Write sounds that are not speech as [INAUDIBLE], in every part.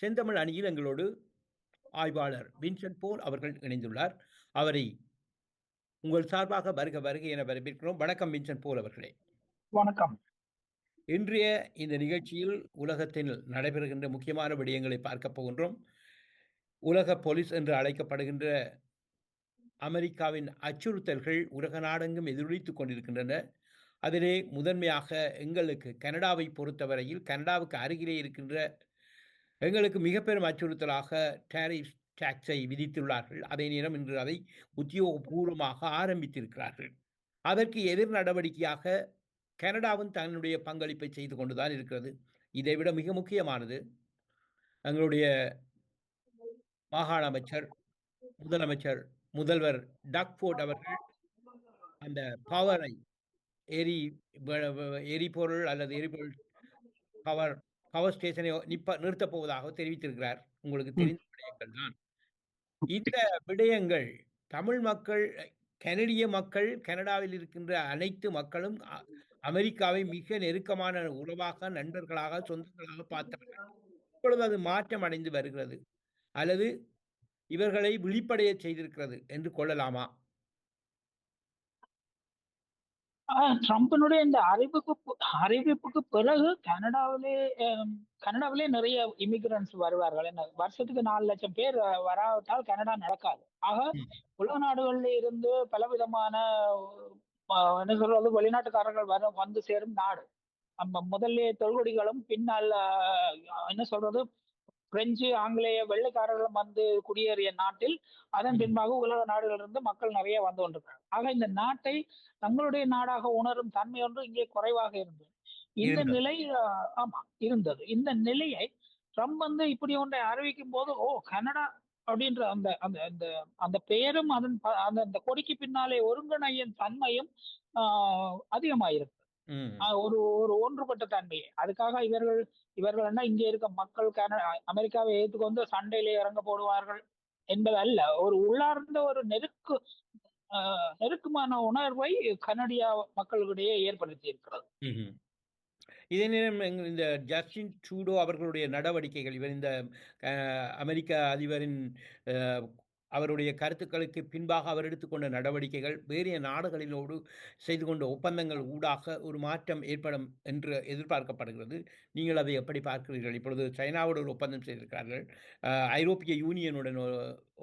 செந்தமிழ் அணியில் எங்களோடு ஆய்வாளர் வின்சென்ட் போல் அவர்கள் இணைந்துள்ளார். அவரை உங்கள் சார்பாக வருக வருக என வரவேற்கிறோம். வணக்கம் வின்சென்ட் போல் அவர்களே. வணக்கம். இன்றைய இந்த நிகழ்ச்சியில் உலகத்தில் நடைபெறுகின்ற முக்கியமான விடயங்களை பார்க்க போகின்றோம். உலக போலீஸ் என்று அழைக்கப்படுகின்ற அமெரிக்காவின் அச்சுறுத்தல்கள் உலக நாடெங்கும் எதிரொலித்துக் கொண்டிருக்கின்றன. அதிலே முதன்மையாக எங்களுக்கு கனடாவை பொறுத்தவரையில் கனடாவுக்கு அருகிலே இருக்கின்ற எங்களுக்கு மிக பெரும் அச்சுறுத்தலாக டேரிஃப் டாக்ஸை விதித்துள்ளார்கள். அதே நேரம் இன்று அதை உத்தியோகபூர்வமாக ஆரம்பித்திருக்கிறார்கள். அதற்கு எதிர் நடவடிக்கையாக கனடாவும் தன்னுடைய பங்களிப்பை செய்து கொண்டுதான் இருக்கிறது. இதைவிட மிக முக்கியமானது எங்களுடைய மாகாண அமைச்சர் முதலமைச்சர் முதல்வர் டாக்ஃபோர்ட் அவர்கள் அந்த பவரை எரி எரிபொருள் அல்லது எரிபொருள் பவர் பவர் ஸ்டேஷனை நிப்ப நிறுத்தப் போவதாக தெரிவித்திருக்கிறார். உங்களுக்கு தெரிந்த விடயங்கள் தான். இந்த விடயங்கள் தமிழ் மக்கள் கனடிய மக்கள் கனடாவில் இருக்கின்ற அனைத்து மக்களும் அமெரிக்காவை மிக நெருக்கமான உறவாக நண்பர்களாக சொந்தங்களாக பார்த்தவர்கள். இப்பொழுது அது மாற்றம் அடைந்து வருகிறது. அல்லது இவர்களை விழிப்படைய செய்திருக்கிறது என்று கொள்ளலாமா? ட்ரம்பினுடைய இந்த அறிவிப்பு அறிவிப்புக்கு பிறகு கனடாவிலே கனடாவிலே நிறைய இமிகிரன்ஸ் வருவார்கள். என்ன வருஷத்துக்கு நாலு லட்சம் பேர் வராவிட்டால் கனடா நடக்காது. ஆக உலக நாடுகளில் இருந்து பலவிதமான என்ன சொல்றது வெளிநாட்டுக்காரர்கள் வர வந்து சேரும் நாடு. நம்ம முதல்ல தொல்குடிகளும் பின்னால் என்ன சொல்றது பிரெஞ்சு ஆங்கிலேய வெள்ளைக்காரர்களும் வந்து குடியேறிய நாட்டில் அதன் பின்பாக உலக நாடுகளிலிருந்து மக்கள் நிறைய வந்து கொண்டிருக்கிறார் ஆக இந்த நாட்டை தங்களுடைய நாடாக உணரும் தன்மை ஒன்று இங்கே குறைவாக இருந்தது. இந்த நிலை ஆமா இருந்தது. இந்த நிலையை ட்ரம்ப் வந்து இப்படி ஒன்றை அறிவிக்கும் போது ஓ கனடா அப்படின்ற அந்த அந்த அந்த அந்த பெயரும் அதன் அந்த அந்த கொடிக்கு பின்னாலே ஒருங்கிணையின் தன்மையும் அதிகமாயிருக்கு. ஒரு ஒரு ஒன்றுபட்ட தன்மையை. அதுக்காக இவர்கள் இவர்கள் என்ன இங்கே இருக்க மக்கள் அமெரிக்காவை ஏற்றுக்கொண்டு சண்டையிலே இறங்க போடுவார்கள் என்பது அல்ல ஒரு உள்ளார்ந்த ஒரு நெருக்கு நெருக்கமான உணர்வை கனடியா மக்களிடையே ஏற்படுத்தி இருக்கிறது இதே நேரம் இந்த ஜஸ்டின் ட்ரூடோ அவர்களுடைய நடவடிக்கைகள் இவர் இந்த அமெரிக்க அதிபரின் அவருடைய கருத்துக்களுக்கு பின்பாக அவர் எடுத்துக்கொண்ட நடவடிக்கைகள் வேறிய நாடுகளிலோடு செய்து கொண்ட ஒப்பந்தங்கள் ஊடாக ஒரு மாற்றம் ஏற்படும் என்று எதிர்பார்க்கப்படுகிறது. நீங்கள் அதை எப்படி பார்க்கிறீர்கள்? இப்பொழுது சைனாவோடு ஒரு ஒப்பந்தம் செய்திருக்கிறார்கள். ஐரோப்பிய யூனியனுடன்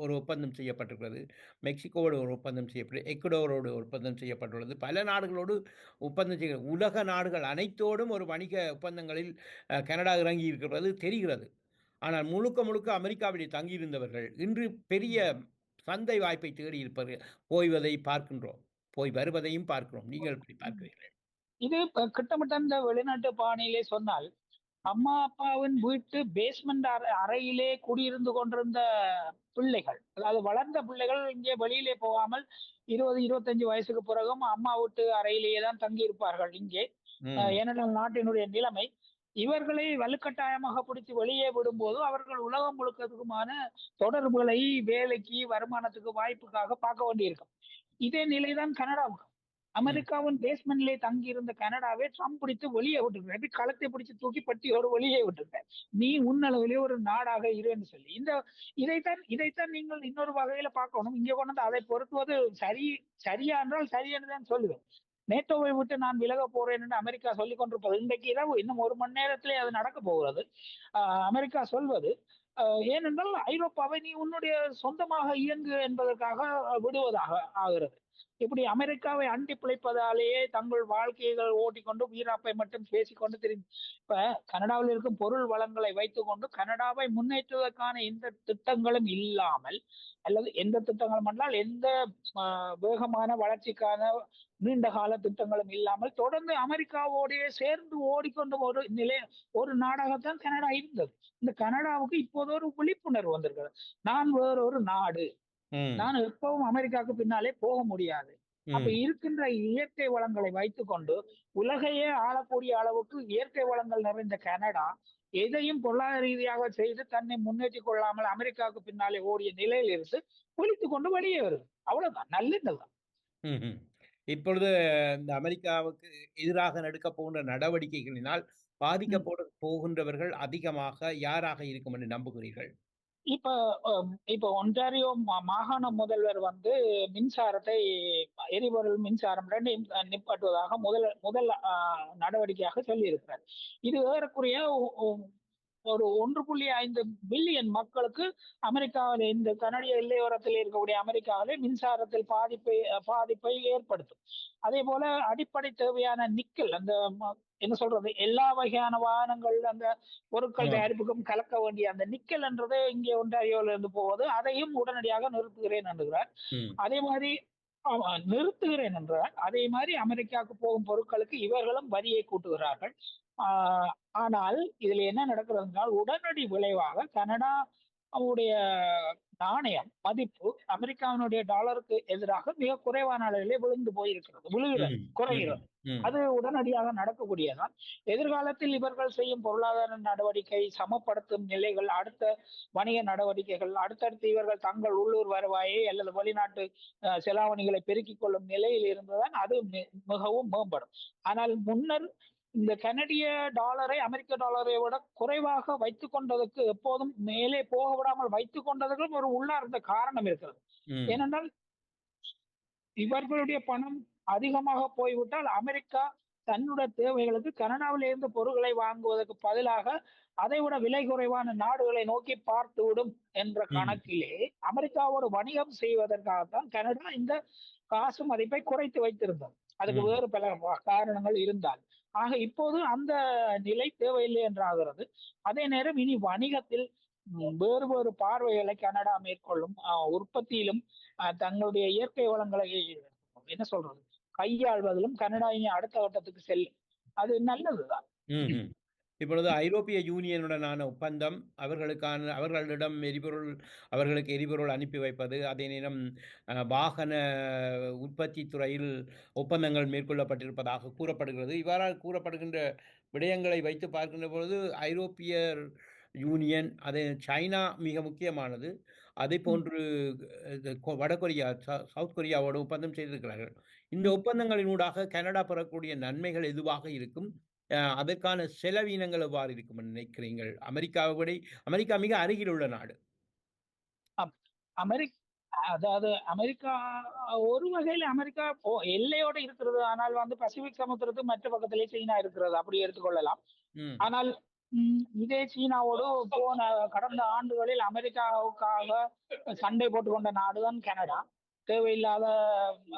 ஒரு ஒப்பந்தம் செய்யப்பட்டிருக்கிறது. மெக்சிகோவோடு ஒரு ஒப்பந்தம் செய்யப்பட்டு எக்குடோரோடு ஒப்பந்தம் செய்யப்பட்டுள்ளது. பல நாடுகளோடு ஒப்பந்தம் செய்ய உலக நாடுகள் அனைத்தோடும் ஒரு வணிக ஒப்பந்தங்களில் கனடா இறங்கி இருக்கிறது தெரிகிறது. ஆனால் முழுக்க முழுக்க அமெரிக்காவிலே தங்கியிருந்தவர்கள் இன்று பெரிய சந்தை வாய்ப்பை தேடி இருப்பது போய்வதை பார்க்கின்றோம். போய் வருவதையும் பார்க்கிறோம். நீங்கள் எப்படி பார்க்கிறீர்கள். இது கிட்டத்தட்ட இந்த வெளிநாட்டு பாணியிலே சொன்னால் அம்மா அப்பாவின் வீட்டு பேஸ்மெண்ட் அறையிலே குடியிருந்து கொண்டிருந்த பிள்ளைகள் அதாவது வளர்ந்த பிள்ளைகள் இங்கே வெளியிலே போகாமல் இருபது இருபத்தஞ்சு வயசுக்கு பிறகும் அம்மா வீட்டு அறையிலேயே தான் தங்கி இருப்பார்கள் இங்கே ஏனென்றால் நாட்டினுடைய நிலைமை இவர்களை வலுக்கட்டாயமாக பிடிச்சு வெளியே விடும்போது அவர்கள் உலகம் முழுக்கத்துக்குமான தொடர்புகளை வேலைக்கு வருமானத்துக்கு வாய்ப்புக்காக பார்க்க வேண்டியிருக்கும். இதே நிலைதான் கனடாவுக்கு அமெரிக்காவின் பேஸ்மெண்ட்லே தங்கி இருந்த கனடாவே ட்ரம்ப் பிடித்து வெளியே விட்டுருக்காரு களத்தை பிடிச்சு தூக்கி பட்டியோடு வெளியே விட்டுருக்க நீ உன்னளவிலே ஒரு நாடாக இருன்னு சொல்லி. இந்த இதைத்தான் இதைத்தான் நீங்கள் இன்னொரு வகையில பார்க்கணும். இங்க கொண்டு அதை பொருத்துவது சரி சரியா என்றால் சரி என்று தான் சொல்லுவேன். நேட்டோவை விட்டு நான் விலக போறேன் என்று அமெரிக்கா சொல்லிக் கொண்டிருப்பது இன்றைக்கு இரவு. இன்னும் ஒரு மணி நேரத்திலே அது நடக்க போகிறது. அமெரிக்கா சொல்வது ஏனென்றால் ஐரோப்பாவை நீ உன்னுடைய சொந்தமாக இயங்கு என்பதற்காக விடுவதாக ஆகிறது. இப்படி அமெரிக்காவை அண்டி பிழைப்பதாலேயே தங்கள் வாழ்க்கைகள் ஓட்டிக்கொண்டு வீராப்பை மட்டும் பேசிக்கொண்டு தெரியும் இப்ப கனடாவில் இருக்கும் பொருள் வளங்களை வைத்துக்கொண்டு கனடாவை முன்னேற்றுவதற்கான எந்த திட்டங்களும் இல்லாமல் அல்லது எந்த திட்டங்களும் என்றால் எந்த வேகமான வளர்ச்சிக்கான நீண்ட கால திட்டங்களும் இல்லாமல் தொடர்ந்து அமெரிக்காவோடைய சேர்ந்து ஓடிக்கொண்டு ஒரு நிலை ஒரு நாடாகத்தான் கனடா இருந்தது. இந்த கனடாவுக்கு இப்போது ஒரு விழிப்புணர்வு வந்திருக்கிறது. நான் வேறொரு நாடு நான் எப்பவும் அமெரிக்காவுக்கு பின்னாலே போக முடியாது. அப்ப இருக்கின்ற இயற்கை வளங்களை வைத்துக்கொண்டு உலகையே ஆளக்கூடிய அளவுக்கு இயற்கை வளங்கள் நிறைந்த கனடா எதையும் பொருளாதார ரீதியாக செய்து தன்னை முன்னேற்றி கொள்ளாமல் அமெரிக்காவுக்கு பின்னாலே ஓடிய நிலையில் இருந்து ஒழித்து கொண்டு வெளியே வருது. அவ்வளவுதான். நல்லதுதான். இப்பொழுது இந்த அமெரிக்காவுக்கு எதிராக நடக்க போகின்ற நடவடிக்கைகளினால் பாதிக்கப்போட போகின்றவர்கள் அதிகமாக யாராக இருக்கும் என்று நம்புகிறீர்கள்? இப்ப இப்ப ஒன்டாரியோ மாகாண முதல்வர் வந்து மின்சாரத்தை எரிபொருள் மின்சாரம் நிப்பாட்டுவதாக முதல் முதல் நடவடிக்கையாக சொல்லியிருக்கிறார். இது ஏறக்குறைய ஒரு ஒன்று புள்ளி ஐந்து பில்லியன் மக்களுக்கு அமெரிக்காவில் இந்த கனடிய எல்லையோரத்தில் இருக்கக்கூடிய அமெரிக்காவிலே மின்சாரத்தில் பாதிப்பை பாதிப்பை ஏற்படுத்தும். அதே போல அடிப்படை தேவையான நிக்கல் அந்த என்ன சொல்றது? எல்லா வகையான வாகனங்கள் அந்த பொருட்கள். தயாரிப்புக்கும் கலக்க வேண்டிய அந்த நிக்கல் என்றது இங்கே ஒன்டாரியோல இருந்து போவது. அதையும் உடனடியாக நிறுத்துகிறேன் என்கிறார். ம். அதே ஆமா நிறுத்துகிறேன் என்றார். அதே மாரி அமெரிக்காவுக்கு போகும் பொருட்களுக்கு இவர்களும் வரியை கூட்டுகிறார்கள். ஆனால் இதில என்ன நடக்கிறது என்றால், உடனடி விளைவாக கனடா உடைய நாணயம் மதிப்பு அமெரிக்காவினுடைய டாலருக்கு எதிராக மிக குறைவான அளவிலே விழுந்து போயிருக்கிறது. விழுகிறது. குறைகிறது. அது உடனடியாக நடக்கக்கூடியதுதான். எதிர்காலத்தில் இவர்கள் செய்யும் பொருளாதார நடவடிக்கை, சமப்படுத்தும் நிலைகள், அடுத்த வணிக நடவடிக்கைகள், அடுத்தடுத்து இவர்கள் தங்கள் உள்ளூர் வருவாயை அல்லது வெளிநாட்டு செலாவணிகளை பெருக்கிக் கொள்ளும் நிலையில் இருந்துதான் அது மிகவும் மேம்படும். ஆனால் முன்னர் இந்த கனடிய டாலரை அமெரிக்க டாலரை விட குறைவாக வைத்துக் கொண்டதற்கு எப்போதும் மேலே போக விடாமல் வைத்துக் கொண்டதற்கும் ஒரு உள்ளார்ந்த காரணம் இருக்கிறது. ஏனென்றால் இவர்களுடைய பணம் அதிகமாக போய்விட்டால் அமெரிக்கா தன்னுடைய தேவைகளுக்கு கனடாவிலிருந்து பொருட்களை வாங்குவதற்கு பதிலாக அதைவிட விலை குறைவான நாடுகளை நோக்கி பார்த்துவிடும் என்ற ம். கணக்கிலே அமெரிக்காவோடு வணிகம் செய்வதற்காகத்தான் கனடா இந்த காசு மதிப்பை குறைத்து வைத்திருந்தது. அதுக்கு. வேறு பல காரணங்கள் இருந்தால். ஆக இப்போது அந்த நிலை தேவையில்லை என்றாகிறது. அதே நேரம் இனி வணிகத்தில் வேறு வேறு பார்வைகளை கனடா மேற்கொள்ளும். உற்பத்தியிலும் தங்களுடைய இயற்கை வளங்களை என்ன சொல்றது? கையாள்வதிலும் கனடா இனி அடுத்த கட்டத்துக்கு செல்லும். அது நல்லதுதான். இப்பொழுது ஐரோப்பிய யூனியனுடனான ஒப்பந்தம், அவர்களுக்கான அவர்களிடம் எரிபொருள் அவர்களுக்கு எரிபொருள் அனுப்பி வைப்பது, அதே நேரம் வாகன உற்பத்தி துறையில் ஒப்பந்தங்கள் மேற்கொள்ளப்பட்டிருப்பதாக கூறப்படுகிறது. இவ்வாறாக கூறப்படுகின்ற விடயங்களை வைத்து பார்க்கின்ற பொழுது, ஐரோப்பியர் யூனியன், அது சைனா மிக முக்கியமானது. இது கொ வடகொரியா, ச சவுத் கொரியாவோடு ஒப்பந்தம் செய்திருக்கிறார்கள். இந்த. ஒப்பந்தங்களினூடாக கனடா பெறக்கூடிய நன்மைகள் எதுவாக இருக்கும்? அதற்கான செலவீனங்கள் எவ்வாறு இருக்கும் நினைக்கிறீர்கள்? அமெரிக்காவை விட அமெரிக்கா மிக அருகில் உள்ள நாடு. அம் அமெரிக் அதாவது அமெரிக்கா ஒரு வகையில அமெரிக்கா எல்லையோட இருக்கிறது. ஆனால் வந்து பசிபிக் சமுத்திரத்துக்கு மற்ற பக்கத்திலே சீனா இருக்கிறது. அப்படி எடுத்துக்கொள்ளலாம். ஆனால் இதே சீனாவோடு போன கடந்த ஆண்டுகளில் அமெரிக்காவுக்காக சண்டை போட்டுக்கொண்ட நாடுதான் கனடா. தேவையில்லாத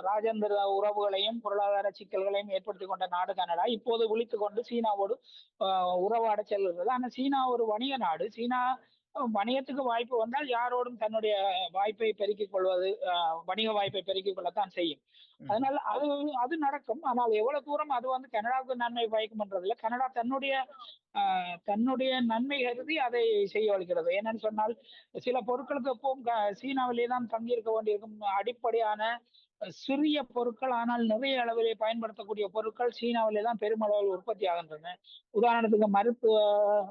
ராஜேந்திர உறவுகளையும், பொருளாதார சிக்கல்களையும் ஏற்படுத்தி கொண்ட நாடு கனடா. இப்போது விழித்து கொண்டு சீனாவோடு அ உறவாடச் செல்கிறது. ஆனா சீனா ஒரு வணிக நாடு. சீனா வணிகத்துக்கு வாய்ப்பு வந்தால் யாரோடும் தன்னுடைய வாய்ப்பை பெருக்கிக் கொள்வது, வணிக வாய்ப்பை பெருக்கிக் கொள்ளத்தான் செய்யும். அதனால அது அது நடக்கும். ஆனால் எவ்வளவு தூரம் அது வந்து கனடாவுக்கு நன்மை பயக்கும்ன்றதில்ல. கனடா தன்னுடைய தன்னுடைய நன்மை கருதி அதை செய்யவழிக்கிறது. ஏனென்று சொன்னால், சில பொருட்களுக்கு எப்பவும் சீனாவிலே தான் தங்கியிருக்க வேண்டியிருக்கும். அடிப்படையான சிறிய பொருட்கள் ஆனால் நிறைய அளவிலே பயன்படுத்தக்கூடிய பொருட்கள் சீனாவிலே தான் பெருமளவில் உற்பத்தி ஆகின்றன. உதாரணத்துக்கு மருத்துவ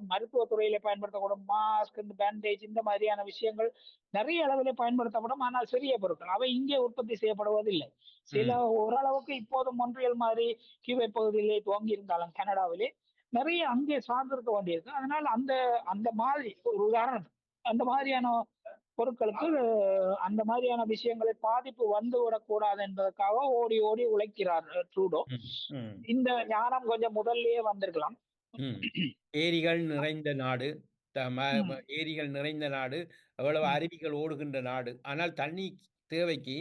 மருத்துவத் துறையிலே பயன்படுத்தப்படும் மாஸ்க், இந்த பேண்டேஜ் இந்த மாதிரியான விஷயங்கள் நிறைய அளவிலே பயன்படுத்தப்படும். ஆனால் சிறிய பொருட்கள். அவை இங்கே உற்பத்தி செய்யப்படுவதில்லை. சில. ஓரளவுக்கு இப்போது மொன்றியல் மாதிரி கியூபெக் பகுதியிலே துவங்கி இருந்தாலும் கனடாவிலே, நிறைய அங்கே சார்ந்திருக்க வேண்டியிருக்கு. அதனால அந்த அந்த மாதிரி ஒரு உதாரணத்துக்கு அந்த மாதிரியான பொருட்களுக்கு அந்த மாதிரியான விஷயங்களை பாதிப்பு வந்துவிடக்கூடாது என்பதற்காக ஓடி ஓடி உழைக்கிறார் ட்ரூடோ. இந்த ஞானம் கொஞ்சம் முதல்லயே வந்திருக்கலாம். ஏரிகள் நிறைந்த நாடு. ஏரிகள் நிறைந்த நாடு. எவ்வளவு ம். அருவிகள் ஓடுகின்ற நாடு. ஆனால் தண்ணி தேவைக்கு.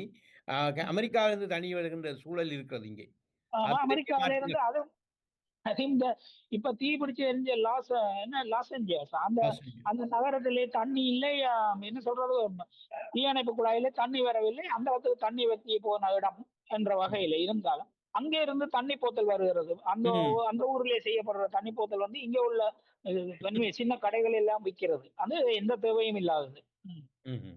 அமெரிக்காவிலிருந்து தண்ணி வருகின்ற சூழல் இருக்கிறது இங்கே. ஆமா. அது பெரிய அமெரிக்காவில மாற்றங்கள். இருந்து அதுவும் அது இந்த இப்ப தீ பிடிச்சு எரிஞ்ச லாஸ் என்ன லாஸ் ஏஞ்சல்ஸ் அந்த. அந்த நகரத்திலே தண்ணி இல்லை. அ என்ன சொல்றது? தீயணைப்பு குழாயிலே தண்ணி வரவில்லை. அந்த இடத்துக்கு தண்ணி வத்தி போன இடம் என்ற வகையில இருந்தாலும், அங்கே இருந்து தண்ணி போத்தல் வருகிறது. அந்த. அந்த ஊரிலே செய்யப்படுற தண்ணி போத்தல் வந்து இங்கே உள்ள சின்ன கடைகள் எல்லாம் விக்கிறது. அது எந்த தேவையும் இல்லாதது. ம். ம்ஹ்ம்.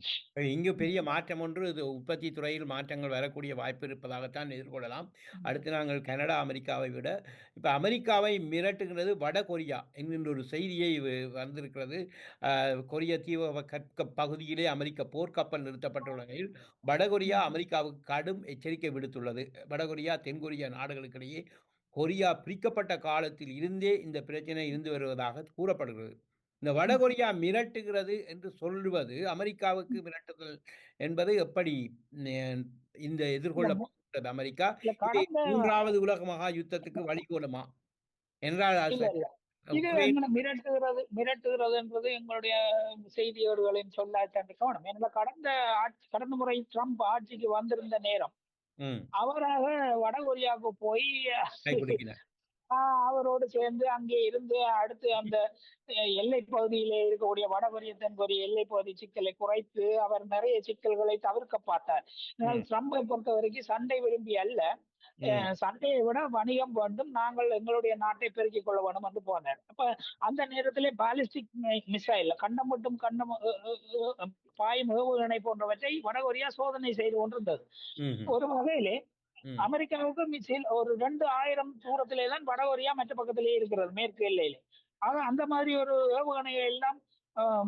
இங்கு பெரிய மாற்றம் ஒன்று இது உற்பத்தி துறையில் மாற்றங்கள் வரக்கூடிய வாய்ப்பு இருப்பதாகத்தான் எதிர்கொள்ளலாம். அடுத்து நாங்கள் கனடா, அமெரிக்காவை விட இப்ப அமெரிக்காவை மிரட்டுகிறது வடகொரியா என்கின்ற ஒரு செய்தியை வ வந்திருக்கிறது. அ கொரிய தீபகற்ப பகுதியிலே அமெரிக்க போர்க்கப்பல் நிறுத்தப்பட்டுள்ள நிலையில், வடகொரியா. அமெரிக்காவுக்கு கடும் எச்சரிக்கை விடுத்துள்ளது. வடகொரியா, தென்கொரியா நாடுகளுக்கிடையே கொரியா பிரிக்கப்பட்ட காலத்தில் இருந்தே இந்த பிரச்சனை இருந்து வருவதாக கூறப்படுகிறது. இந்த வடகொரியா மிரட்டுகிறது என்று சொல்லுவது, அமெரிக்காவுக்கு மிரட்டுதல் என்பது எப்படி இந்த எதிர்கொள்ளப்படுகிறது அமெரிக்கா? 3வது உலக மகா யுத்தத்துக்கு வழிகோலுமா? என்றால் எங்கன மிரட்டுகிறது மிரட்டுகிறதுன்றது எங்களுடைய செய்தியோடுகளின் சொல்லாட்சி கவனம். ஏன்னா கடந்த ஆட்சி கடந்த முறை ட்ரம்ப் ஆட்சிக்கு வந்திருந்த நேரம். அவராக வடகொரியாவுக்கு போய் அவரோடு சேர்ந்து அங்கே இருந்து அடுத்து அந்த அ எல்லைப் பகுதியிலே இருக்கக்கூடிய வடகொரிய, தென்கொரிய எல்லைப் பகுதி சிக்கலை குறைத்து, அவர் நிறைய சிக்கல்களை தவிர்க்க பார்த்தார். ட்ரம்பை பொறுத்தவரைக்கும் சண்டை விரும்பி அல்ல. சண்டையை விட வணிகம் வேண்டும். நாங்கள் எங்களுடைய நாட்டை பெருக்கிக் கொள்ள வேண்டும் என்று போனார். அப்ப அந்த நேரத்திலே பாலிஸ்டிக் மிசைல் கண்டம் மட்டும் கண்டம் பாயும் ஏவுகணை போன்றவற்றை வடகொரியா சோதனை செய்து கொண்டிருந்தது. ஒரு வகையிலே அமெரிக்காவுக்கு மிசைல் ஒரு 2000 தூரத்திலே தான் வடகொரியா மற்ற பக்கத்திலே இருக்கிறது, மேற்கு எல்லையிலே. ஆக அந்த மாதிரி ஒரு ஏவுகணையை எல்லாம்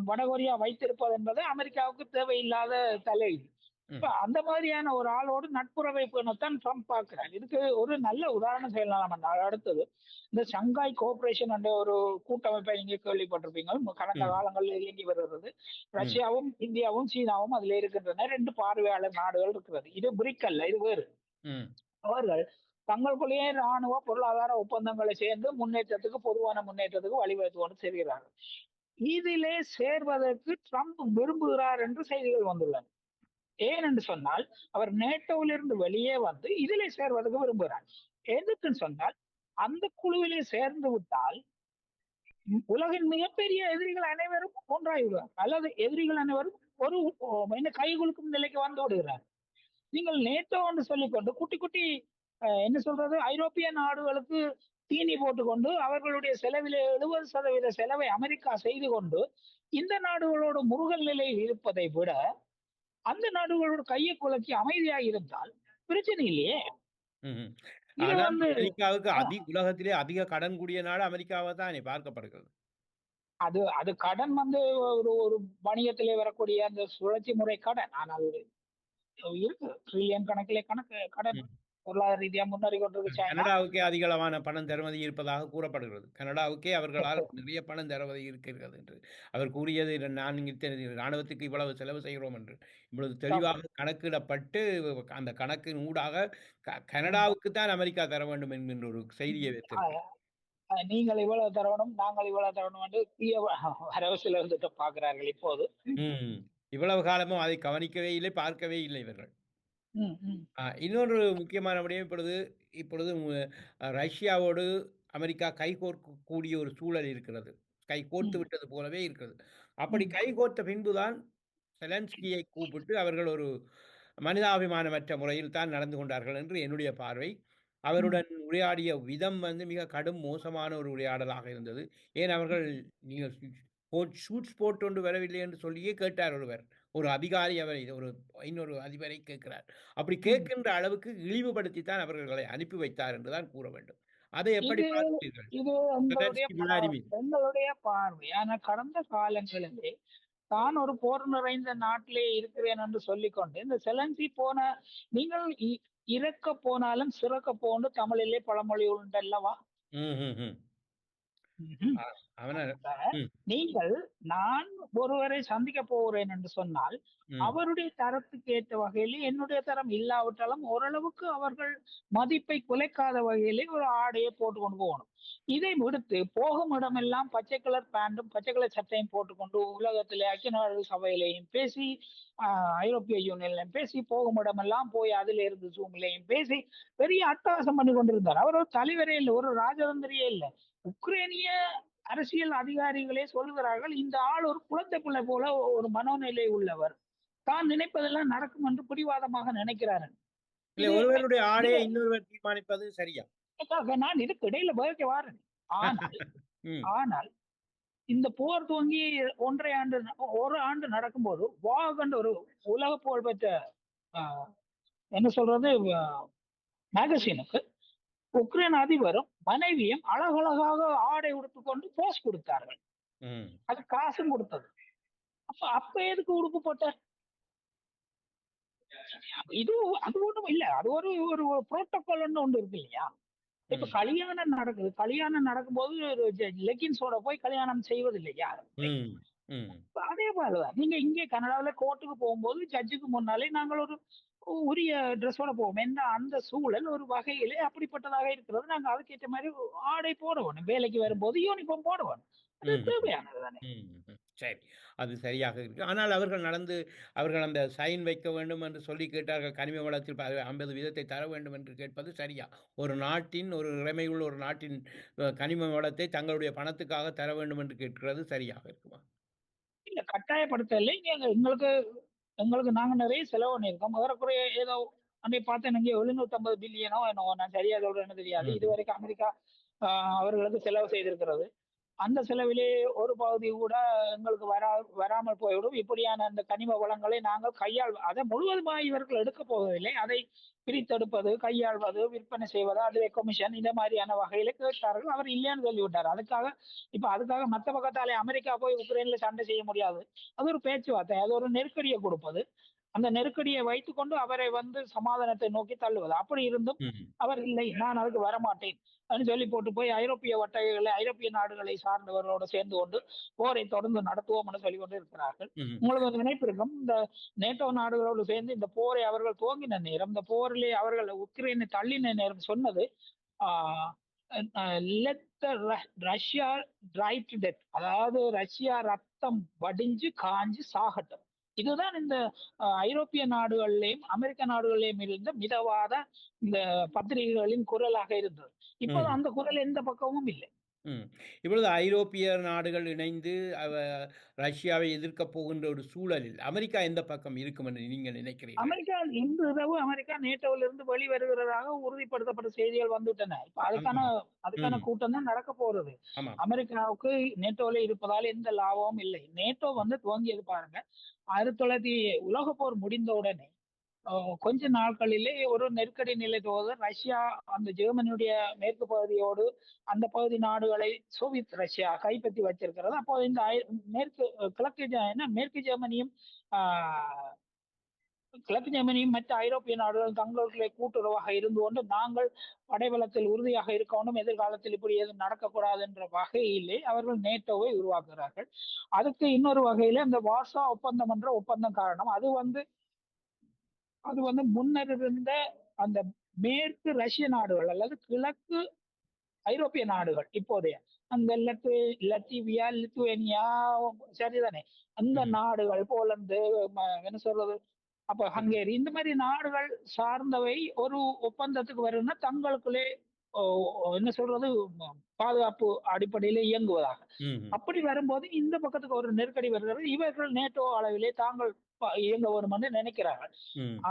வடகொரியா வைத்திருப்பது என்பது அமெரிக்காவுக்கு தேவையில்லாத தலையீடு. இப்ப அந்த மாதிரியான ஒரு ஆளோடு நட்புறவை பேணத்தான் ட்ரம்ப் பார்க்கிறார். இதுக்கு ஒரு நல்ல உதாரணம் என்றால் அடுத்தது, இந்த ஷங்காய் கோஆப்பரேஷன் என்ற ஒரு கூட்டமைப்பை நீங்க கேள்விப்பட்டிருப்பீங்க. கடந்த. காலங்களில் இயங்கி வருகிறது. ரஷ்யாவும், இந்தியாவும், சீனாவும் அதிலே இருக்கின்றன. 2 பார்வையாளர் நாடுகள் இருக்கிறது. இது பிரிக் அல்ல, இது வேறு. அவர்கள் தங்களுக்குள்ளேயே ராணுவ, பொருளாதார ஒப்பந்தங்களை சேர்ந்து முன்னேற்றத்துக்கு பொதுவான முன்னேற்றத்துக்கு வழிவகுத்து கொண்டு இதிலே சேர்வதற்கு ட்ரம்ப் விரும்புகிறார் என்று செய்திகள் வந்துள்ளன. ஏனென்று சொன்னால், அவர் நேட்டோவிலிருந்து வெளியே வந்து இதிலே சேர்வதற்கு விரும்புகிறார். எதுக்குன்னு சொன்னால், அந்த குழுவிலே சேர்ந்து விட்டால் உலகின் மிகப்பெரிய எதிரிகள் அனைவரும் ஒன்றாகிவிடுவார். அல்லது எதிரிகள் அனைவரும் ஒரு என்ன கைகுலுக்கும் நிலைக்கு வந்து விடுகிறார். நீங்கள் நேட்டோ என்று சொல்லிக்கொண்டு குட்டி குட்டி என்ன சொல்றது? ஐரோப்பிய நாடுகளுக்கு தீனி போட்டுக்கொண்டு, அவர்களுடைய செலவிலே 70% செலவை அமெரிக்கா செய்து கொண்டு, இந்த நாடுகளோடு முறுகல் நிலையில் இருப்பதை விட, அந்த நாடுகளோடு கையை குலுக்கி அமைதியாக இருந்தால் பிரச்சனை இல்லையே! அமெரிக்காவுக்கு ஆ. அதி உலகத்திலே அதிக கடன் கூடிய நாடு அமெரிக்காவா தானே பார்க்கப்படுகிறது. அது அது கடன் வந்து ஒரு ஒரு வணிகத்திலே வரக்கூடிய அந்த சுழற்சி முறை கடன். ஆனால் இருக்கு. ட்ரில்லியன் கணக்கிலே கணக்கு கடன். பொருளாதார ரீதியா முன்னேறிக் கொண்டிருக்கு. கனடாவுக்கே அதிக அளவான பணம் தருமதி இருப்பதாக கூறப்படுகிறது. கனடாவுக்கே அவர்களால் [LAUGHS] நிறைய பணம் தருமதி இருக்கிறது என்று அவர் கூறியது நான் இத்தனை ராணுவத்துக்கு இவ்வளவு செலவு செய்கிறோம் என்று. இப்பொழுது தெளிவாக கணக்கிடப்பட்டு அந்த கணக்கின் ஊடாக கனடாவுக்கு தான் அமெரிக்கா தர வேண்டும் என்கின்ற ஒரு செய்தியை வைத்திருக்கிறார். நீங்கள் இவ்வளவு தரணும், நாங்கள் இவ்வளவு தரணும் என்று வரவு செலவு திட்டம் பார்க்கிறார்கள் இப்போது. இவ்வளவு காலமும் அதை கவனிக்கவே இல்லை, பார்க்கவே இல்லை இவர்கள். இன்னொரு முக்கியமான விடயம் இப்பொழுது இப்பொழுது ரஷ்யாவோடு அமெரிக்கா கைகோர்க்கக்கூடிய ஒரு சூழல் இருக்கிறது. கைகோர்த்து ம். விட்டது போலவே இருக்கிறது. அப்படி. கைகோர்த்த பின்புதான் செலன்ஸ்கியை கூப்பிட்டு அவர்கள் ஒரு மனிதாபிமானமற்ற முறையில் தான் நடந்து கொண்டார்கள் என்று என்னுடைய பார்வை. அவருடன் உரையாடிய விதம் வந்து மிக கடும் மோசமான ஒரு உரையாடலாக இருந்தது. ஏன் அவர்கள் நீங்கள் போட் ஷூட்ஸ் போட்டுக்கொண்டு வரவில்லை என்று சொல்லியே கேட்டார் ஒருவர். ஒரு அதிகாரி அவரை ஒரு இன்னொரு அதிபரை கேட்கிறார். அப்படி. கேட்கின்ற அளவுக்கு இழிவுபடுத்தி தான் அவர்களை அனுப்பி வைத்தார் என்று தான் கூற வேண்டும். அதை எப்படி பார்க்கிறீர்கள்? எங்களுடைய. பார்வை. ஆனா கடந்த காலங்களிலே தான் ஒரு போர் நிறைந்த நாட்டிலே இருக்கிறேன் என்று சொல்லிக்கொண்டு, இந்த செலன்சி போன நீங்கள் இறக்க போனாலும் சிறக்க போன்னு தமிழிலே பழமொழி உண்டல்லவா? ம்ஹ்ஹ்ம். ம்ஹ்ம். ஆ அவன அப்ப ம். நீங்கள் நான் ஒருவரை சந்திக்க போகிறேன் என்று சொன்னால். அவருடைய தரத்துக்கு ஏற்ற வகையிலே என்னுடைய தரம் இல்லாவிட்டாலும் ஓரளவுக்கு அவர்கள் மதிப்பை குலைக்காத வகையிலே ஒரு ஆடையை போட்டுக்கொண்டு போகணும். இதை விடுத்து போகும் இடமெல்லாம் பச்சை கலர் பேண்டும், பச்சை கலர் சட்டையும் போட்டுக்கொண்டு உலகத்திலே ஐக்கிய நாடுகள் சபையிலேயும் பேசி, ஐரோப்பிய யூனியன்லயும் பேசி, போகும் இடமெல்லாம் போய் அதிலே இருந்து ஜூம்லயும் பேசி, பெரிய அட்டகாசம் பண்ணி கொண்டிருந்தார். அவர் ஒரு தலைவரே இல்ல. ஒரு ராஜதந்திரியே இல்ல. உக்ரேனிய அரசியல் அதிகாரிகளே சொல்கிறார்கள், இந்த ஆள் ஒரு குழந்தை பிள்ளை போல ஒரு மனோநிலை உள்ளவர். தான் நினைப்பதெல்லாம் நடக்கும் என்று பிடிவாதமாக நினைக்கிறார். இல்ல இது ஒருவருடைய ஆடையை இது இன்னொருவர் தீர்மானிப்பது சரியா? அதுக்காக நான் இதுக்கு இடையில வாரேன். ஆனால். [LAUGHS] ஆனால் இந்த போர் துவங்கி 1 1/2 ஆண்டு 1 ஆண்டு நடக்கும்போது வாக் என்ற ஒரு உலக புகழ்பெற்ற என்ன சொல்றது மேகசினுக்கு உக்ரைன் அதிபரும், மனைவியும் அழகழகாக ஆடை உடுத்திக்கொண்டு போஸ் கொடுத்தார்கள். அது காசும் கொடுத்தது. அப்ப அப்ப எதுக்கு உடுப்பு போட்ட? இது அது ஒண்ணும் இல்ல. அது ஒரு ஒரு புரோட்டோகால்ன்னு ஒண்ணு இருக்கு இல்லையா? இப்ப. கல்யாணம் நடக்குது. கல்யாணம் நடக்கும்போது லெக்கின்ஸோட போய் கல்யாணம். ம். ம். அதே போலதான். நீங்க இங்கே கனடாவுல கோர்ட்டுக்கு போகும்போது ஜட்ஜுக்கு முன்னாலே நாங்கள் ஒரு உரிய ட்ரெஸ்ஸோட போவோம். ஏன்னா அந்த சூழல் ஒரு வகையிலே அப்படிப்பட்டதாக இருக்கிறது. நாங்க அதுக்கேற்ற மாரி ஆடை போட வேணும். வேலைக்கு வரும்போது யூனிஃபார்ம் போட வேணும். அது ம். தேவையானது தானே. சரி. அது சரியாக இருக்கு. ஆனால் அவர்கள் நடந்து அவர்கள் அந்த சைன் வைக்க வேண்டும் என்று சொல்லி கேட்டார்கள். கனிம வளத்தில் 50 வீதத்தை தர வேண்டும் என்று கேட்பது சரியா? ஒரு நாட்டின் ஒரு இறைமையுள்ள ஒரு நாட்டின் கனிம வளத்தை தங்களுடைய பணத்துக்காக தர வேண்டும் என்று கேட்கிறது சரியாக இருக்குமா? இல்ல கட்டாயப்படுத்தல. எங்க எங்களுக்கு எங்களுக்கு நாங்க நெறைய செலவு பண்ணியிருக்கோம். ஏறக்குறைய ஏதோ அன்னைக்கு பார்த்தேன் இங்க 750 பில்லியனோ என்னவோ நான் சரியா சொல்றேன்னு தெரியாது. இதுவரைக்கும் அமெரிக்கா அவர்களுக்கு செலவு செய்திருக்கிறது. அந்த செலவிலே ஒரு பகுதி கூட எங்களுக்கு வரா வராமல் போய்விடும். இப்படியான அந்த கனிம வளங்களை நாங்கள் கையாள் அதை முழுவதுமாக இவர்கள் எடுக்கப் போவதில்லை. அதை பிரித்தெடுப்பது, கையாள்வது, விற்பனை செய்வது, அதுவே கமிஷன் இந்த மாதிரியான வகையில கேட்டார்கள். அவர் இல்லைன்னு சொல்லிவிட்டார். அதுக்காக இப்ப அதுக்காக மத்த பக்கத்தாலே அமெரிக்கா போய் உக்ரைன்ல சண்டை செய்ய முடியாது. அது ஒரு பேச்சுவார்த்தை. அது ஒரு நெருக்கடியை கொடுப்பது. அந்த நெருக்கடியை வைத்துக்கொண்டு அவரை வந்து சமாதானத்தை நோக்கி தள்ளுவது. அப்படி இருந்தும். அவர் இல்லை நான் அதுக்கு வரமாட்டேன். அப்படின்னு சொல்லி போட்டு போய் ஐரோப்பிய வட்டங்களை ஐரோப்பிய நாடுகளை சார்ந்தவர்களோடு சேர்ந்து கொண்டு போரை தொடர்ந்து நடத்துவோம்னு சொல்லிக் கொண்டு இருக்கிறார்கள். உங்களுக்கு ஒரு நினைப்பு இருக்கும். இந்த நேட்டோ நாடுகளோடு சேர்ந்து இந்த போரை அவர்கள் துவங்கின நேரம், இந்த போரிலே அவர்கள் உக்ரைனை தள்ளின நேரம் சொன்னது ரஷ்யா ட்ரை டு டெத். அதாவது ரஷ்யா ரத்தம் வடிஞ்சு காஞ்சு சாகட்டும். இதுதான் இந்த ஐரோப்பிய நாடுகள்லயும், அமெரிக்க நாடுகள்லயும் இருந்த மிதவாத இந்த பத்திரிகைகளின் குரலாக இருந்தது. இப்போது. அந்த குரல் எந்த பக்கமும் இல்லை. ம். இப்பொழுது ஐரோப்பிய நாடுகள் இணைந்து ரஷ்யாவை எதிர்க்கப் போகின்ற ஒரு சூழலில் அமெரிக்கா எந்த பக்கம் இருக்கும் என்று நீங்க நினைக்கிறீர்கள்? அமெரிக்கா இன்று இரவு அமெரிக்கா நேட்டோவிலிருந்து வெளிவருகிறதாக உறுதிப்படுத்தப்பட்ட செய்திகள் வந்துவிட்டன. இப்ப அதுக்கான. அதுக்கான. கூட்டம் தான் நடக்கப் போறது. அமெரிக்காவுக்கு நேட்டோல இருப்பதால் எந்த லாபமும் இல்லை. நேட்டோ வந்து துவங்கியது பாருங்க. 1900 உலகப் போர் முடிந்த உடனே கொஞ்ச நாட்களிலே ஒரு நெருக்கடி நிலை போது ரஷ்யா அந்த ஜெர்மனியுடைய மேற்கு பகுதியோடு அந்த பகுதி நாடுகளை சோவியத் ரஷ்யா கைப்பற்றி வச்சிருக்கிறது. அப்போ இந்த மேற்கு கிழக்கு என்ன மேற்கு ஜெர்மனியும் கிழக்கு ஜெர்மனியும் மற்ற ஐரோப்பிய நாடுகள் தங்களுக்குள்ளே கூட்டுறவாக இருந்து கொண்டு நாங்கள் படைபலத்தில் உறுதியாக இருக்கணும் எதிர்காலத்தில் இப்படி எதுவும் நடக்கக்கூடாது என்ற வகையிலே அவர்கள் நேட்டோவை உருவாக்குகிறார்கள். அதுக்கு இன்னொரு வகையில இந்த வார்சா ஒப்பந்தம் என்ற ஒப்பந்தம் காரணம். அது வந்து அது வந்து முன்னர் இருந்த அந்த மேற்கு ரஷ்ய நாடுகள் அல்லது கிழக்கு ஐரோப்பிய நாடுகள் இப்போதைய அந்த லத்து லத்தீவியா, லித்துவேனியா சரிதானே. அந்த. நாடுகள் போலந்து, என்ன சொல்றது அப்ப ஹங்கேரி இந்த மாரி நாடுகள் சார்ந்தவை ஒரு ஒப்பந்தத்துக்கு வரும்னா தங்களுக்குள்ளே என்ன சொல்றது பாதுகாப்பு அடிப்படையிலே இயங்குவதாக. அப்படி வரும்போது இந்த பக்கத்துக்கு ஒரு நெருக்கடி வருகிறது. இவர்கள் நேட்டோ அளவிலே தாங்கள் இயங்க வேண்டும் என்று நினைக்கிறார்கள்.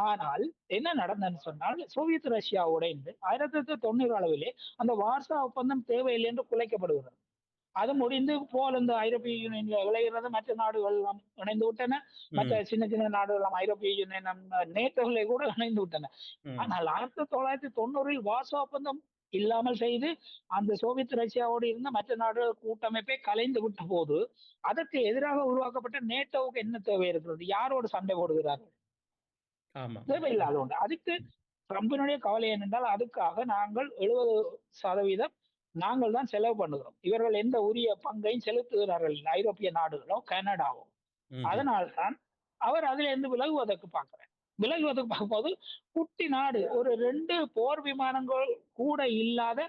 ஆனால் என்ன நடந்ததுன்னு சொன்னால் சோவியத் ரஷ்யா உடைந்து 1990 அளவிலே அந்த வார்சா ஒப்பந்தம் தேவையில்லை என்று குலைக்கப்படுகிறது. அது முடிந்து போலந்து ஐரோப்பிய யூனியன்ல விளைகிறது. மற்ற நாடுகள் எல்லாம் இணைந்து விட்டன. மற்ற. சின்ன சின்ன நாடுகள் எல்லாம் ஐரோப்பிய யூனியன் நேட்டோவிலே கூட இணைந்து விட்டன. ஆனால் 1990ல் வார்சா ஒப்பந்தம் இல்லாமல் செய்து அந்த சோவியத் ரஷ்யாவோடு இருந்த மற்ற நாடுகள் கூட்டமைப்பை கலைந்து விட்ட போது அதற்கு எதிராக உருவாக்கப்பட்ட நேட்டோவுக்கு என்ன தேவை இருக்கிறது? யாரோடு சண்டை போடுகிறார்கள்? தேவையில்லாத ஒன்று. அதுக்கு ட்ரம்பினுடைய கவலை என்னென்றால் அதுக்காக நாங்கள் 70% நாங்கள் தான் செலவு பண்ணுகிறோம். இவர்கள் எந்த உரிய பங்கையும் செலுத்துகிறார்கள். ஐரோப்பிய நாடுகளோ, கனடாவோ. ம்ஹ்ம். அதனால் தான் அவர் அதிலிருந்து விலகுவதற்கு பார்க்கிறார். விலகுவதற்கு பார்க்கும்போது குட்டி நாடு ஒரு ரெண்டு போர் விமானங்கள் கூட இல்லாத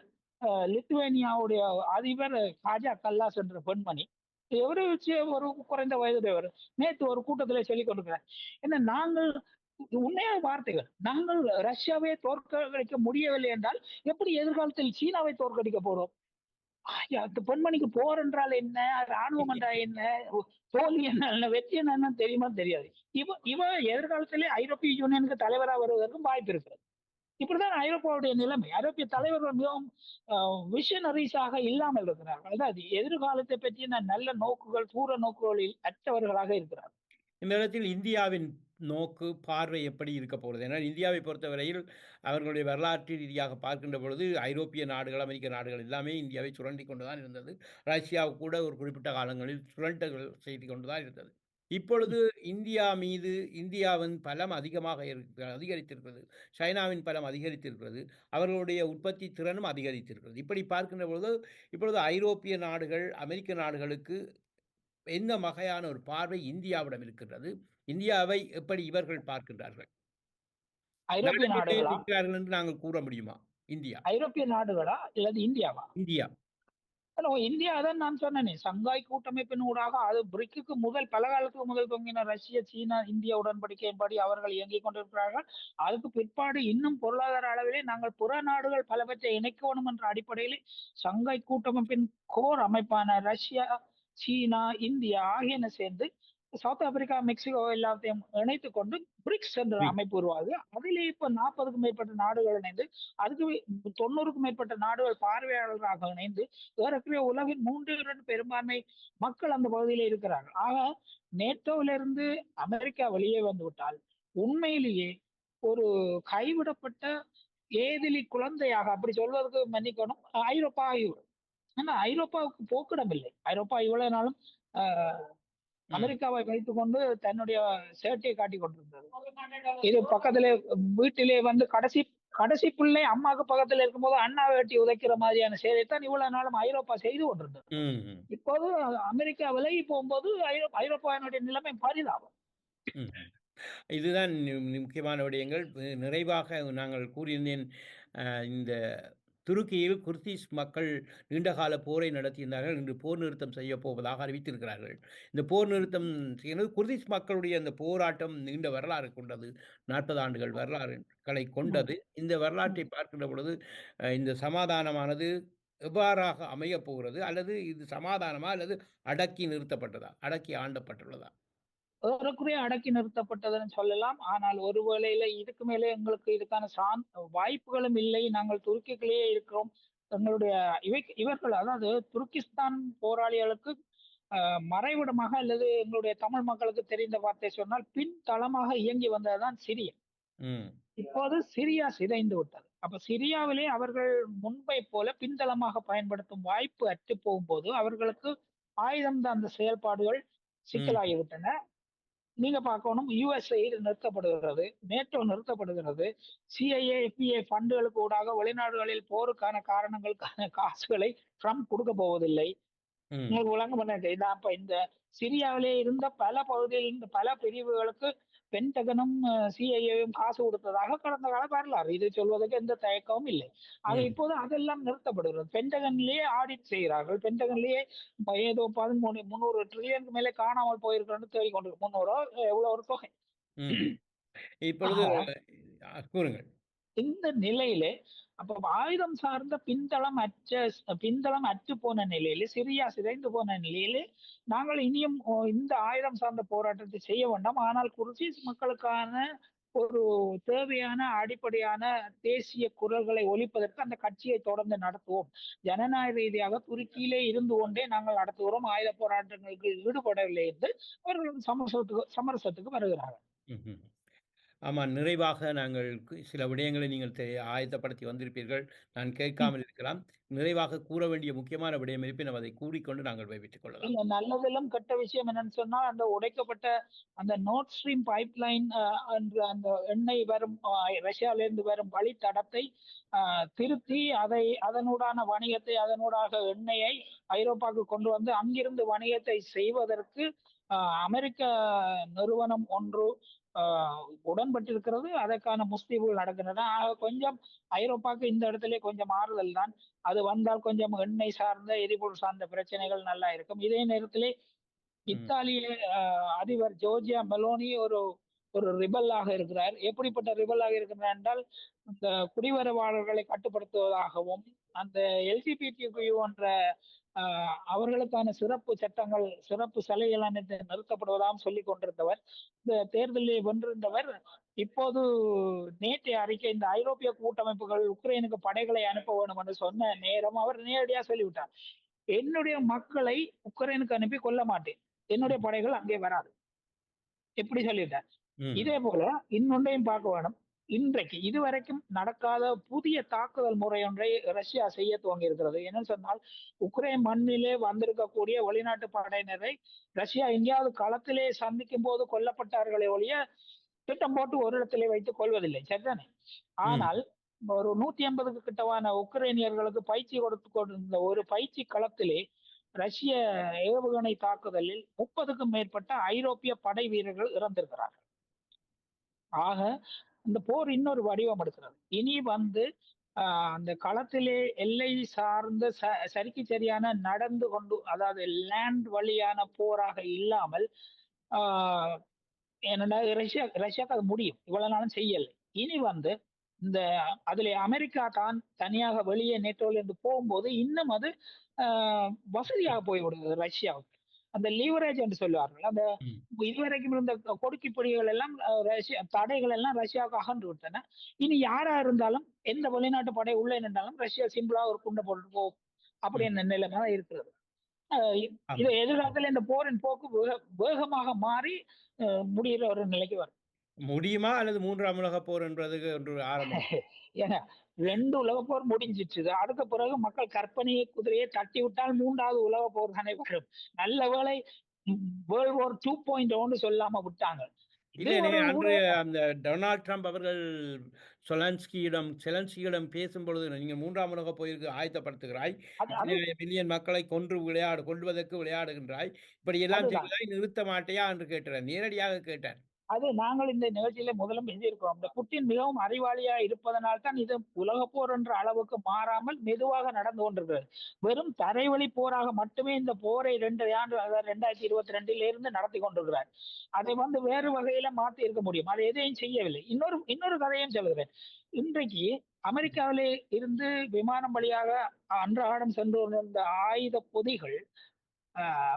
லித்துவேனியாவுடைய அதிபர் காஜா கல்லாஸ் என்ற பெண்மணி எவரை வச்சு ஒரு குறைந்த வயதுடையவர். நேத்து ஒரு கூட்டத்திலே சொல்லிக் கொண்டிருக்கிறார். என்ன நாங்கள் உண்மையான வார்த்தைகள். நாங்கள் ரஷ்யாவை தோற்கடிக்க முடியவில்லை என்றால் எப்படி எதிர்காலத்தில் சீனாவை தோற்கடிக்க போறோம்? ஐயா பெண்மணிக்கு போர் என்றால் என்ன? ராணுவம் என்றால் என்ன? தோல்வி என்ன? வெற்றி என்னன்னு தெரியுமா தெரியாது. இவ இவ எதிர்காலத்திலே ஐரோப்பிய யூனியனுக்கு தலைவரா வருவதற்கும் வாய்ப்பு இருக்கிறது. இப்படிதான் ஐரோப்பாவுடைய நிலைமை. ஐரோப்பிய தலைவர்கள் மிகவும் விஷனரிஸாக இல்லாமல் இருக்கிறார்கள். அதாவது எதிர்காலத்தை பற்றின நல்ல நோக்குகள், தூர நோக்குகளில் அற்றவர்களாக இருக்கிறார்கள். இந்த இடத்தில் இந்தியாவின் நோக்கு, பார்வை எப்படி இருக்க போகிறது? ஏன்னா இந்தியாவை பொறுத்தவரையில் அவர்களுடைய வரலாற்று ரீதியாக பார்க்கின்ற பொழுது ஐரோப்பிய நாடுகள், அமெரிக்க நாடுகள் எல்லாமே இந்தியாவை சுரண்டி கொண்டு தான் இருந்தது. ரஷ்யா கூட ஒரு குறிப்பிட்ட காலங்களில் சுரண்டல் செய்து கொண்டு தான் இருந்தது. இப்பொழுது இந்தியா மீது இந்தியாவின் பலம் அதிகமாக இருக்க அதிகரித்திருக்கிறது. சைனாவின் பலம் அதிகரித்திருக்கிறது. அவர்களுடைய உற்பத்தி திறனும் அதிகரித்திருக்கிறது. இப்படி பார்க்கின்ற பொழுது, இப்பொழுது ஐரோப்பிய நாடுகள், அமெரிக்க நாடுகளுக்கு எந்த வகையான ஒரு பார்வை இந்தியாவிடம் இருக்கின்றது? இந்தியாவை எப்படி இவர்கள் பார்க்கின்றார்கள்? ஐரோப்பிய நாடுகளா? என்று நாங்கள் கூற முடியுமா? இந்தியா. ஐரோப்பிய நாடுகளா? இல்லது இந்தியாவா? இந்தியா. இந்தியா அதான் நான் சொன்னேனே. சங்காய் கூட்டமைப்பின் ஊடாக அது பிரிக்ஸுக்கு முதல் பல காலத்துக்கு முதல் தொங்கின ரஷ்ய, சீனா, இந்திய உடன்படிக்கையின்படி அவர்கள் இயங்கிக் கொண்டிருக்கிறார்கள். அதுக்கு பிற்பாடு இன்னும் பொருளாதார அளவிலே நாங்கள் புற நாடுகள் பலவற்றை இணைக்க வேணும் என்ற அடிப்படையிலே சங்காய் கூட்டமைப்பின் கோர் அமைப்பான ரஷ்யா, சீனா, இந்தியா ஆகியன சேர்ந்து சவுத் ஆப்பிரிக்கா, மெக்சிகோ எல்லாத்தையும் இணைத்துக் கொண்டு பிரிக்ஸ் என்ற. அமைப்பு உருவாகுது. அதிலே இப்ப 40க்கும் மேற்பட்ட நாடுகள் இணைந்து, அதுக்கு 90க்கும் மேற்பட்ட நாடுகள் பார்வையாளர்களாக இணைந்து, ஏறக்குறைய உலகின் 3/2 பெரும்பான்மை மக்கள் அந்த பகுதியிலே இருக்கிறார்கள். ஆக நேட்டோவிலிருந்து அமெரிக்கா வெளியே வந்துவிட்டால், உண்மையிலேயே ஒரு கைவிடப்பட்ட ஏதிலி குழந்தையாக அப்படி சொல்வதற்கு மன்னிக்கணும், ஐரோப்பா ஆகிவிடும். ஆனா ஐரோப்பாவுக்கு போக்கிடம் இல்லை. ஐரோப்பா இவ்வளவு நாளும் அமெரிக்காவை வைத்துக்கொண்டு தன்னுடைய சேட்டையை காட்டிக் கொண்டிருந்தது. இது பக்கத்திலே வீட்டிலே வந்து கடைசி கடைசி பிள்ளை அம்மாவுக்கு பக்கத்துல இருக்கும்போது அண்ணாவை வெட்டி உதைக்கிற மாதிரியான செயலைத்தான் இவ்வளவு நாளும் ஐரோப்பா செய்து கொண்டிருந்தது. இப்போது அமெரிக்கா விலகி போகும்போது ஐரோ ஐரோப்பாவினுடைய நிலைமை பரிதாபம். இதுதான் முக்கியமான விடயங்கள் நிறைவாக நாங்கள் கூறியிருந்தேன் இந்த துருக்கியில் குர்திஸ் மக்கள் நீண்டகால போரை நடத்தியிருந்தார்கள். இன்று போர் நிறுத்தம் செய்ய போவதாக அறிவித்திருக்கிறார்கள். இந்த போர் நிறுத்தம் செய்யும்போது குர்திஸ் மக்களுடைய அந்த போராட்டம் நீண்ட வரலாறு கொண்டது. நாற்பது ஆண்டுகள் வரலாறுகளை கொண்டது. இந்த வரலாற்றை பார்க்கின்ற பொழுது இந்த சமாதானமானது எவ்வாறாக அமையப் போகிறது? அல்லது இது சமாதானமா? அல்லது அடக்கி நிறுத்தப்பட்டதா? அடக்கி ஆண்டப்பட்டுள்ளதா? ஏறக்குறைய அடக்கி நிறுத்தப்பட்டதுன்னு சொல்லலாம். ஆனால் ஒரு வேளையில இதுக்கு மேலே எங்களுக்கு இதுக்கான சான் வாய்ப்புகளும் இல்லை. நாங்கள் துருக்கிக்குள்ளேயே இருக்கிறோம். எங்களுடைய இவை இவர்கள் அதாவது துருக்கிஸ்தான் போராளிகளுக்கு மறைவிடமாக அல்லது எங்களுடைய தமிழ் மக்களுக்கு தெரிந்த வார்த்தை சொன்னால் பின்தளமாக இயங்கி வந்ததுதான் சிரியா. இப்போது சிரியா சிதைந்து விட்டது. அப்ப சிரியாவிலே அவர்கள் முன்பை போல பின்தளமாக பயன்படுத்தும் வாய்ப்பு அற்று போகும்போது அவர்களுக்கு ஆயுதம் அந்த செயல்பாடுகள் சிக்கலாகிவிட்டன. நீங்க பார்க்கணும் யுஎஸ்ஏ நிறுத்தப்படுகிறது. நேட்டோ நிறுத்தப்படுகிறது. சிஐஏ, எஃபிஏ ஃபண்டுகளுக்கு ஊடாக வெளிநாடுகளில் போருக்கான காரணங்களுக்கான [LAUGHS] காசுகளை ட்ரம்ப் கொடுக்க போவதில்லை. உங்களுக்கு விளங்கும் பண்ண இதான் அப்ப இந்த சிரியாவிலே இருந்த பல பகுதியில் பல பிரிவுகளுக்கு பென்டகனும் சிஐஏவும் காசு கொடுத்ததாக கடந்த கால வரலாறு. இது சொல்வதற்கு எந்த தயக்கமும் இல்லை. ஆக. இப்போது அதெல்லாம் நிறுத்தப்படுகிறது. பென்டகன்லயே ஆடிட் செய்கிறார்கள். பென்டகன்லயே ஏதோ 13 300 ட்ரில்லியனுக்கு மேலே காணாமல் போயிருக்கிறன்னு தேடிக் கொண்டு 300 எவ்வளோ ஒரு தொகை. இப்பொழுது கூறுங்கள். இந்த நிலையிலே அப்ப ஆயுதம் சார்ந்த பின்தளம் அற்ற பின்தளம் அற்று போன நிலையில சிரியா சிதைந்து போன நிலையில நாங்கள் இனியும் இந்த ஆயுதம் சார்ந்த போராட்டத்தை செய்ய வேண்டாம். ஆனால் குர்திஸ் மக்களுக்கான ஒரு தேவையான அடிப்படையான தேசிய குரல்களை ஒழிப்பதற்கு அந்த கட்சியை தொடர்ந்து நடத்துவோம். ஜனநாயக ரீதியாக துருக்கியிலே இருந்து கொண்டே நாங்கள் நடத்துகிறோம். ஆயுத போராட்டங்களுக்கு ஈடுபடவில்லை என்று அவர்கள் சமரசத்துக்கு சமரசத்துக்கு வருகிறார்கள். ம்ஹ்ம். ஆமா, நிறைவாக நாங்கள் சில விடயங்களை நீங்கள் தெ ஆயத்தப்படுத்தி வந்திருப்பீர்கள். நான். கேட்காமல் இருக்கலாம். நிறைவாக கூற வேண்டிய முக்கியமான விடயம் இருப்பினும் அதை கூறிக்கொண்டு நாங்கள் விடைபெற்றுக் கொள்ளலாம். இல்ல நல்லதிலும் கெட்ட விஷயம் என்னன்னு சொன்னா, அந்த உடைக்கப்பட்ட அந்த நோர்ட் ஸ்ட்ரீம் பைப்லைன் அ என்ற அந்த எண்ணெய் வரும் ரஷ்யாவிலிருந்து வரும் வழித்தடத்தை அ திருத்தி அதை அதனூடான வணிகத்தை அதனூடாக எண்ணெயை ஐரோப்பாவுக்கு கொண்டு வந்து அங்கிருந்து வணிகத்தை செய்வதற்கு அமெரிக்க நிறுவனம் ஒன்று உடன்பட்டிருக்கிறது. அதற்கான முஸ்தீபுகள் நடக்கின்றன. ஆக கொஞ்சம் ஐரோப்பாவுக்கு இந்த இடத்திலே கொஞ்சம் ஆறுதல் தான். அது வந்தால் கொஞ்சம் எண்ணெய் சார்ந்த, எரிபொருள் சார்ந்த பிரச்சனைகள் நல்லா இருக்கும். இதே நேரத்திலே. இத்தாலிய அதிபர் ஜோர்ஜியா மெலோனி ஒரு ஒரு ரிபல்லாக இருக்கிறார். எப்படிப்பட்ட ரிபல்லாக இருக்கிறார் என்றால், இந்த குடிவரவாளர்களை கட்டுப்படுத்துவதாகவும், அந்த எல்ஜிபிடிக்யூ என்ற அவர்களுக்கான சிறப்பு சட்டங்கள், சிறப்பு சலுகைகள் அனைத்து நிறுத்தப்படுவதாகவும் சொல்லிக் கொண்டிருந்தவர். இந்த தேர்தலில் வென்றிருந்தவர் இப்போது நேற்றைய அறிக்கை இந்த ஐரோப்பிய கூட்டமைப்புகள் உக்ரைனுக்கு படைகளை அனுப்ப வேண்டும் என்று சொன்ன நேரம் அவர் நேரடியா சொல்லிவிட்டார். என்னுடைய மக்களை உக்ரைனுக்கு அனுப்பி கொல்ல மாட்டேன். என்னுடைய படைகள் அங்கே வராது. எப்படி சொல்லிட்டார். இதே போல இன்னொன்றையும் பார்க்க வேணும். இன்றைக்கு இதுவரைக்கும் நடக்காத புதிய தாக்குதல் முறை ஒன்றை ரஷ்யா செய்ய துவங்கி இருக்கிறது என்னன்னு சொன்னால் உக்ரைன் மண்ணிலே வந்திருக்கக்கூடிய வெளிநாட்டு படையினரை ரஷ்யா எங்கேயாவது களத்திலே சந்திக்கும் போது கொல்லப்பட்டார்களே ஒழிய திட்டம் போட்டு ஒரு இடத்திலே வைத்துக் கொள்வதில்லை. சரிதானே? ஆனால் ஒரு நூத்தி ஐம்பதுக்கு கிட்டவான உக்ரைனியர்களுக்கு பயிற்சி கொடுத்து கொண்டிருந்த ஒரு பயிற்சி களத்திலே ரஷ்ய ஏவுகணை தாக்குதலில் முப்பதுக்கும் மேற்பட்ட ஐரோப்பிய படை வீரர்கள் இறந்திருக்கிறார்கள். ஆக இந்த போர் இன்னொரு வடிவம் எடுக்கிறது இனி வந்து ஆஹ், அந்த களத்திலே எல்லை சார்ந்த ச சரிக்கு சரியான நடந்து கொண்டு அதாவது லேண்ட் வழியான போராக இல்லாமல் ஆஹ், என்னடா ரஷ்யா ரஷ்யாக்கு அது முடியும். இவ்வளவு நாளும் செய்யலை. இனி வந்து இந்த அதுல அமெரிக்கா தான் தனியாக வெளியே நேட்டோல இருந்து போகும்போது இன்னும் அது ஆஹ், வசதியாக போய்விடுது ரஷ்யாவுக்கு. அந்த லீவரேஜ் என்று சொல்லுவார்கள். அந்த. இதுவரைக்கும் இருந்த கொடுக்கி பிடிகள் எல்லாம் ரஷ்யா தடைகள் எல்லாம் ரஷ்யாவுக்கு அகன்று விட்டன. இனி யாரா இருந்தாலும் எந்த வெளிநாட்டு படை உள்ளே நின்றாலும் ரஷ்யா சிம்பிளா ஒரு குண்டை போட்டு போகும் அப்படி அந்த நிலைமை தான் இருக்கிறது. இது எதிர்காலத்துல இந்த போரின் போக்கு வேக- வேகமாக மாறி முடிகிற ஒரு நிலைக்கு வரும். முடியுமா அல்லது மூன்றாம் உலகப் போர் என்றதுக்கு ஒன்று ஆரம்பம்? ஏன்னா ரெண்டு உலக போர் முடிஞ்சிச்சு அதுக்கு பிறகு மக்கள் கற்பனையை குதிரையை தட்டி விட்டால் மூன்றாவது உலக போர் தானே வரும். நல்ல வேளை வேர்ல்ட் வார் டூ பாயிண்ட் ஒன்னு சொல்லாம விட்டாங்க. இல்லை அன்று அந்த டொனால்ட் ட்ரம்ப் அவர்கள் சொலன்ஸ்கியிடம் செலன்ஸ்கியிடம் பேசும் பொழுது நீங்கள் மூன்றாம் உலக போயிருக்கு ஆயத்தப்படுத்துகிறாய். மில்லியன் மக்களை கொன்று விளையாடு கொள்வதற்கு விளையாடுகின்றாய். இப்படி எல்லாம் நிறுத்த மாட்டையா? என்று கேட்டார். நேரடியாக கேட்டார். அது நாங்கள் இந்த நிகழ்ச்சியில முதலும் எழுதியிருக்கிறோம். இந்த புட்டின் மிகவும் அறிவாளியா இருப்பதனால் தான் இது உலக போர் என்ற அளவுக்கு மாறாமல் மெதுவாக நடந்து கொண்டிருக்கிறது. வெறும் தரைவழி போராக மட்டுமே இந்த போரை ரெண்டு ஆண்டு ரெண்டாயிரத்தி இருபத்தி ரெண்டில இருந்து நடத்தி கொண்டிருக்கிறார். அதை வந்து வேறு வகையில மாத்தி இருக்க முடியும். அதை எதையும் செய்யவில்லை. இன்னொரு இன்னொரு கதையும் சொல்கிறேன். இன்றைக்கு அமெரிக்காவிலே இருந்து விமானம் வழியாக அன்றாடம் சென்று கொண்டிருந்த ஆயுத பொதிகள்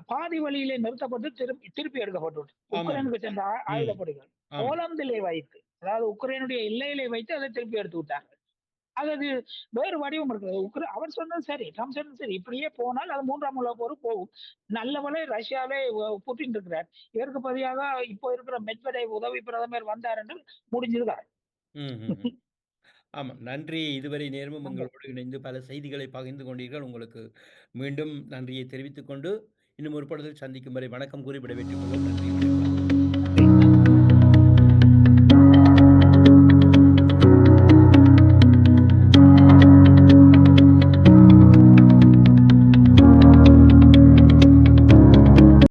பாதி வழியிலே நிறுத்தப்பட்டு திருப்பி திருப்பி எடுக்கப்பட்டு. உக்ரைனுக்கு சென்ற ஆ- ஆயுத பொதிகள் ஆமாம். போலந்திலே வைத்து அதாவது உக்ரைனுடைய எல்லையிலே வைத்து அதை திருப்பி எடுத்து விட்டாங்க அது அது வேறு வடிவம் இருக்குது உக்ரை அவர் சொன்னது சரி ட்ரம்ப் சொன்னது சரி. இப்படியே போனால் அது மூன்றாம் உலக போர் போகும். நல்லவளே ரஷ்யாவிலே புட்டின் இருக்கிறார். இதற்கு பதிலாக இப்போ இருக்கிற மெட்வெடே உதவி பிரதமர் வந்தார் என்று முடிஞ்சிருக்கார். ஆமாம் நன்றி. இதுவரை நேரமும். உங்களோடு இணைந்து பல செய்திகளை பகிர்ந்து கொண்டீர்கள். உங்களுக்கு மீண்டும் நன்றியை தெரிவித்துக் கொண்டு இன்னும் ஒரு படத்தில் சந்திக்கும் வரை வணக்கம் கூறி விடைபெற்றுக் கொள்வோம். நன்றி.